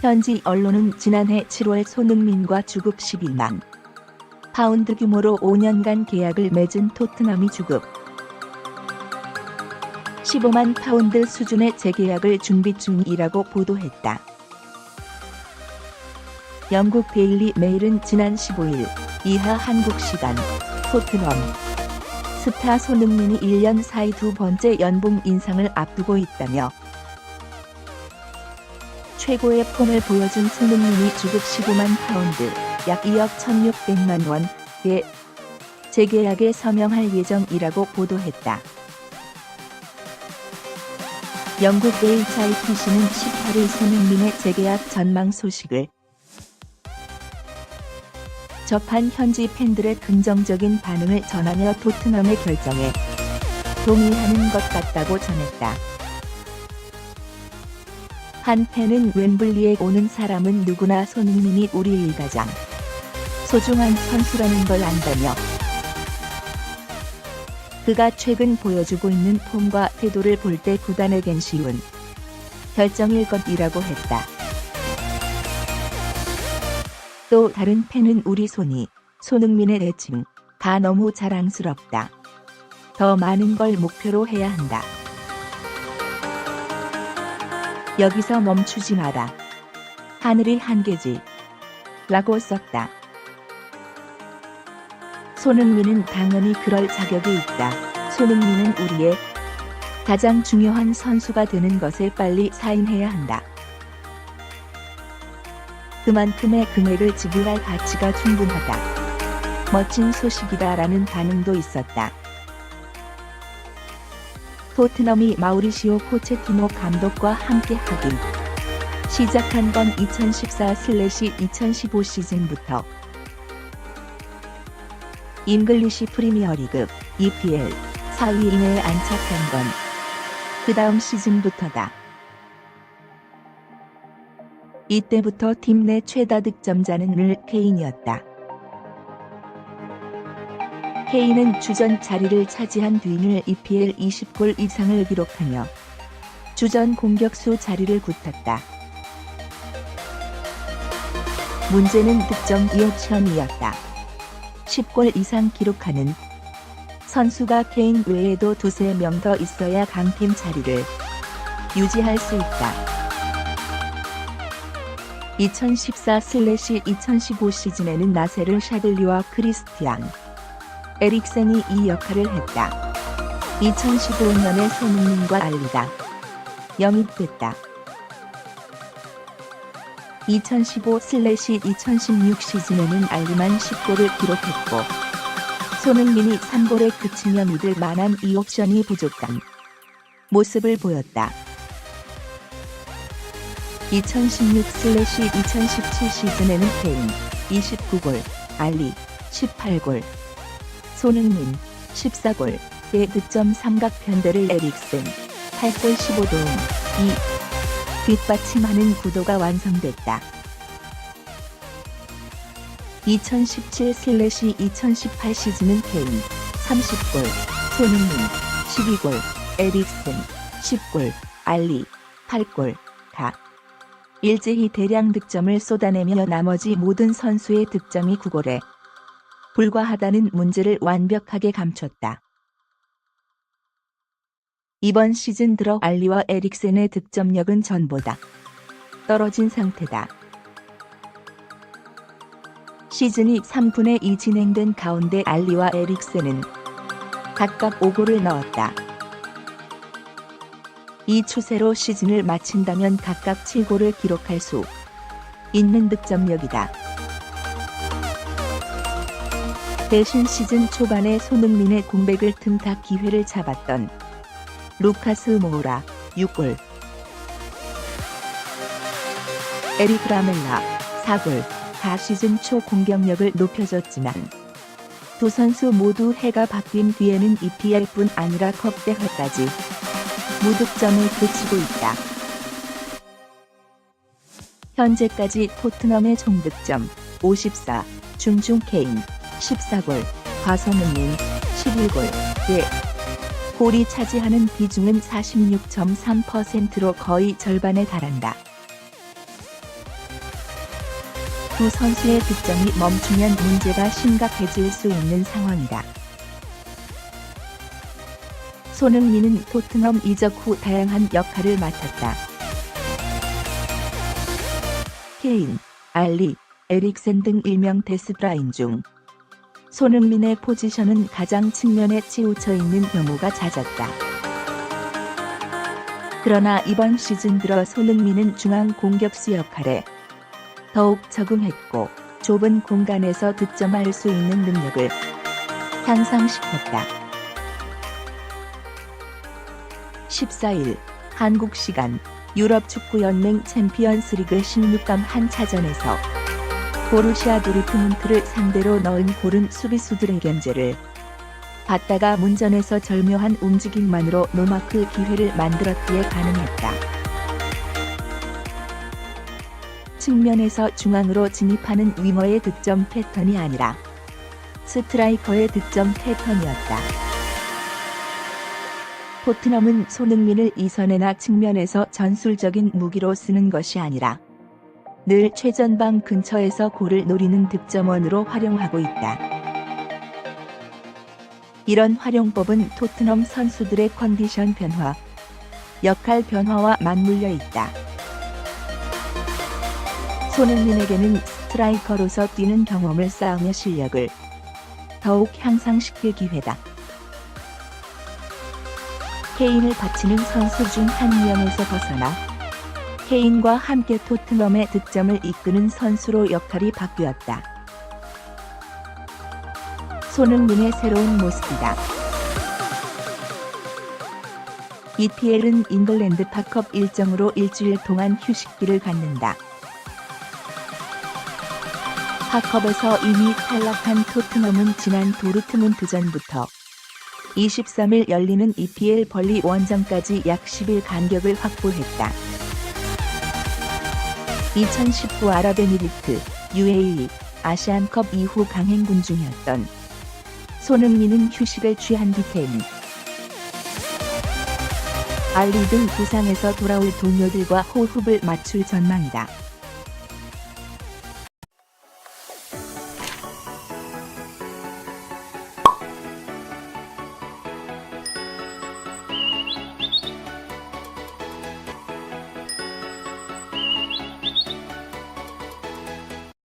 현지 언론은 지난해 7월 손흥민과 주급 12만 파운드 규모로 5년간 계약을 맺은 토트넘이 주급 15만 파운드 수준의 재계약을 준비 중이라고 보도했다. 영국 데일리 메일은 지난 15일 이하 한국 시간 토트넘 스타 손흥민이 1년 사이 두 번째 연봉 인상을 앞두고 있다며 최고의 폼을 보여준 손흥민이 주급 15만 파운드 약 2억 1,600만 원의 재계약에 서명할 예정이라고 보도했다. 영국 HITC는 18일 손흥민의 재계약 전망 소식을 접한 현지 팬들의 긍정적인 반응을 전하며 토트넘의 결정에 동의하는 것 같다고 전했다. 한 팬은 웸블리에 오는 사람은 누구나 손흥민이 우리 일가장 소중한 선수라는 걸 안다며 그가 최근 보여주고 있는 폼과 태도를 볼 때 구단에겐 쉬운 결정일 것이라고 했다. 또 다른 팬은 우리 손이 손흥민의 애칭 다 너무 자랑스럽다. 더 많은 걸 목표로 해야 한다. 여기서 멈추지 마라. 하늘이 한계지. 라고 썼다. 손흥민은 당연히 그럴 자격이 있다. 손흥민은 우리의 가장 중요한 선수가 되는 것에 빨리 사인해야 한다. 그만큼의 금액을 지불할 가치가 충분하다. 멋진 소식이다라는 반응도 있었다. 토트넘이 마우리시오 포체티노 감독과 함께 하긴 시작한 건 2014-2015 시즌부터 잉글리시 프리미어리그 EPL 4위 이내에 안착한 건 그 다음 시즌부터다. 이때부터 팀 내 최다 득점자는 를 케인이었다. 케인은 주전 자리를 차지한 뒤를 EPL 20골 이상을 기록하며 주전 공격수 자리를 굳혔다. 문제는 득점 이옵션이었다. 10골 이상 기록하는 선수가 케인 외에도 두세 명 더 있어야 강팀 자리를 유지할 수 있다. 2014-2015 시즌에는 나세르 샤들리와 크리스티앙 에릭센이 이 역할을 했다. 2015년에 손흥민과 알리가 영입됐다. 2015-2016 시즌에는 알리만 10골을 기록했고 손흥민이 3골에 그치며 믿을 만한 이 옵션이 부족한 모습을 보였다. 2016-2017 시즌에는 케인 29골, 알리 18골, 손흥민 14골의 득점 삼각 편대를 에릭슨 8골 15도움 2 뒷받침하는 구도가 완성됐다. 2017-2018 시즌은 케인 30골, 손흥민 12골, 에릭슨 10골, 알리 8골, 다 일제히 대량 득점을 쏟아내며 나머지 모든 선수의 득점이 9골에 불과하다는 문제를 완벽하게 감췄다. 이번 시즌 들어 알리와 에릭센의 득점력은 전보다 떨어진 상태다. 시즌이 3분의 2 진행된 가운데 알리와 에릭센은 각각 5골을 넣었다. 이 추세로 시즌을 마친다면 각각 7골을 기록할 수 있는 득점력이다. 대신 시즌 초반에 손흥민의 공백을 틈타 기회를 잡았던 루카스 모우라 6골. 에릭 라멜라 4골. 다 시즌 초 공격력을 높여줬지만 두 선수 모두 해가 바뀐 뒤에는 EPL뿐 아니라 컵 대회까지 무득점을 그치고 있다. 현재까지 토트넘의 총득점 54, 중중 케인 14골, 과선흥민 11골, 예. 골이 차지하는 비중은 46.3%로 거의 절반에 달한다. 두 선수의 득점이 멈추면 문제가 심각해질 수 있는 상황이다. 손흥민은 토트넘 이적 후 다양한 역할을 맡았다. 케인, 알리, 에릭센 등 일명 데스브라인 중 손흥민의 포지션은 가장 측면에 치우쳐 있는 경우가 잦았다. 그러나 이번 시즌 들어 손흥민은 중앙 공격수 역할에 더욱 적응했고 좁은 공간에서 득점할 수 있는 능력을 향상시켰다. 14일 한국 시간 유럽 축구 연맹 챔피언스 리그 16강 한 차전에서 보루시아 도르트문트를 상대로 넣은 골은 수비수들의 견제를 받다가 문전에서 절묘한 움직임만으로 노마크 기회를 만들었기에 가능했다. 측면에서 중앙으로 진입하는 위머의 득점 패턴이 아니라 스트라이커의 득점 패턴이었다. 토트넘은 손흥민을 이선에나 측면에서 전술적인 무기로 쓰는 것이 아니라 늘 최전방 근처에서 골을 노리는 득점원으로 활용하고 있다. 이런 활용법은 토트넘 선수들의 컨디션 변화, 역할 변화와 맞물려 있다. 손흥민에게는 스트라이커로서 뛰는 경험을 쌓으며 실력을 더욱 향상시킬 기회다. 케인을 바치는 선수 중 한 명에서 벗어나 케인과 함께 토트넘의 득점을 이끄는 선수로 역할이 바뀌었다. 손흥민의 새로운 모습이다. EPL은 잉글랜드 팝컵 일정으로 일주일 동안 휴식기를 갖는다. 팝컵에서 이미 탈락한 토트넘은 지난 도르트문트전부터 23일 열리는 EPL 벌리 원정까지 약 10일 간격을 확보했다. 2019 아랍에미리트 UAE 아시안컵 이후 강행군 중이었던 손흥민은 휴식을 취한 뒤템 알리 등 부상에서 돌아올 동료들과 호흡을 맞출 전망이다.